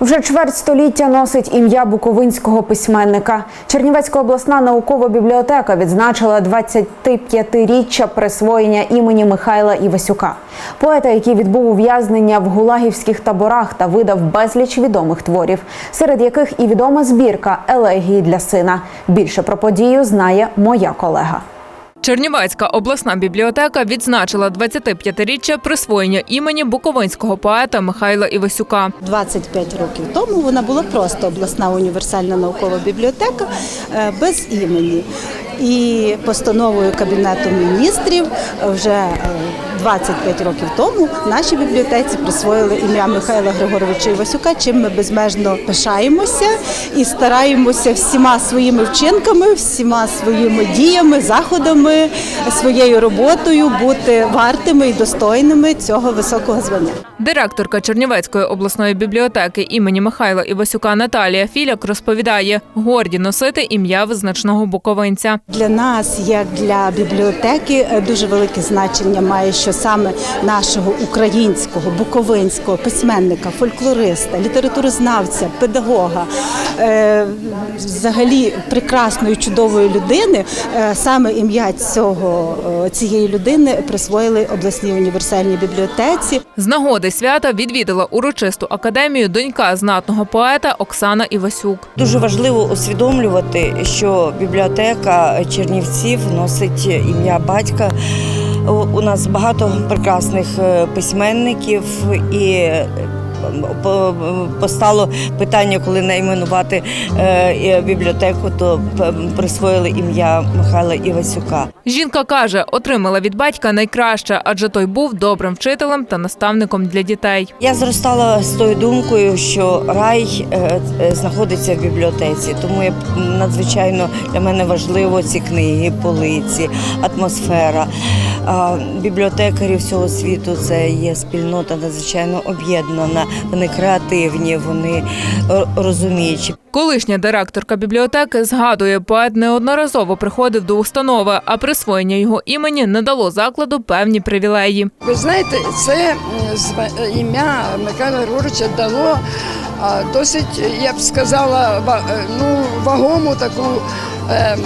Вже чверть століття носить ім'я буковинського письменника. Чернівецька обласна наукова бібліотека відзначила 25-річчя присвоєння імені Михайла Івасюка, поета, який відбув ув'язнення в гулагівських таборах та видав безліч відомих творів, серед яких і відома збірка елегії для сина. Більше про подію знає моя колега. Чернівецька обласна бібліотека відзначила 25-річчя присвоєння імені буковинського поета Михайла Івасюка. 25 років тому вона була просто обласна універсальна наукова бібліотека е, без імені. І постановою Кабінету міністрів е, вже е, 25 років тому нашій бібліотеці присвоїли ім'я Михайла Григоровича Івасюка, чим ми безмежно пишаємося і стараємося всіма своїми вчинками, всіма своїми діями, заходами, своєю роботою бути вартими і достойними цього високого звання. Директорка Чернівецької обласної бібліотеки імені Михайла Івасюка Наталія Філяк розповідає, горді носити ім'я визначного буковинця. Для нас, як для бібліотеки, е, дуже велике значення має, що саме нашого українського буковинського письменника, фольклориста, літературознавця, педагога, е, взагалі прекрасної чудової людини, е, саме ім'я цього цієї людини присвоїли обласній універсальній бібліотеці. З нагоди свята відвідала урочисту академію донька знатного поета Оксана Івасюк. Дуже важливо усвідомлювати, що бібліотека Чернівців носить ім'я батька. У- нас багато прекрасних е, письменників і. По- Постало питання, коли найменувати е, бібліотеку, то присвоїли ім'я Михайла Івасюка. Жінка каже, отримала від батька найкраще, адже той був добрим вчителем та наставником для дітей. Я зростала з тою думкою, що рай е, е, знаходиться в бібліотеці, тому я надзвичайно для мене важливо ці книги, полиці, атмосфера. Бібліотекарі всього світу це є спільнота надзвичайно об'єднана. Вони креативні, вони е, розуміючі. Колишня директорка бібліотеки згадує, поет неодноразово приходив до установи, а присвоєння його імені не дало закладу певні привілеї. Ви знаєте, це м, ім'я Михайла Григоровича дало досить, я б сказала, е, ну, вагому таку ем,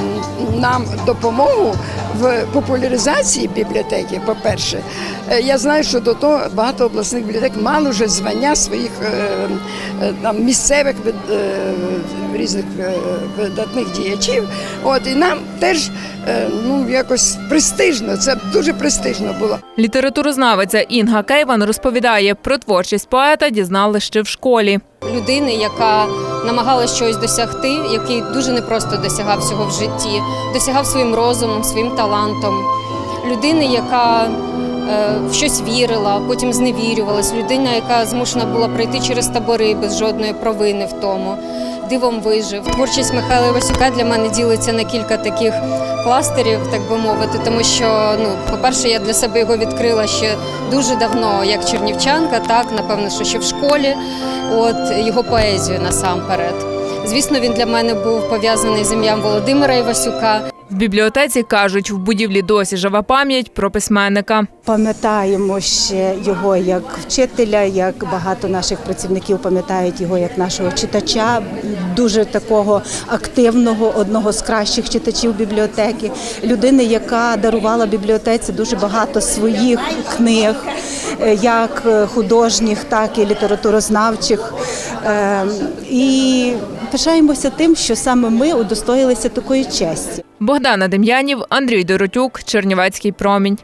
нам допомогу в популяризації бібліотеки. По-перше, Е, я знаю, що до того багато обласних бібліотек мали вже звання своїх е, е, там місцевих різних видатних діячів. От і нам теж ну якось престижно. Це дуже престижно було. Літературознавиця Інга Кейван розповідає, про творчість поета дізнали ще в школі. Людини, яка намагалась щось досягти, який дуже непросто досягав всього в житті, досягав своїм розумом, своїм талантом. Людини, яка е, в щось вірила, потім зневірювалась. Людина, яка змушена була пройти через табори без жодної провини в тому. Дивом вижив. Творчість Михайла Івасюка для мене ділиться на кілька таких кластерів, так би мовити, тому що, ну, по-перше, я для себе його відкрила ще дуже давно, як чернівчанка, так, напевно, що ще в школі, от його поезію насамперед. Звісно, він для мене був пов'язаний з ім'ям Володимира Івасюка. В бібліотеці кажуть, в будівлі досі жива пам'ять про письменника. Пам'ятаємо ще його як вчителя, як багато наших працівників пам'ятають його як нашого читача, дуже такого активного, одного з кращих читачів бібліотеки, людини, яка дарувала бібліотеці дуже багато своїх книг, е, як художніх, так і літературознавчих. Е, І пишаємося тим, що саме ми удостоїлися такої честі. Богдана Дем'янів, Андрій Доротюк, Чернівецький промінь.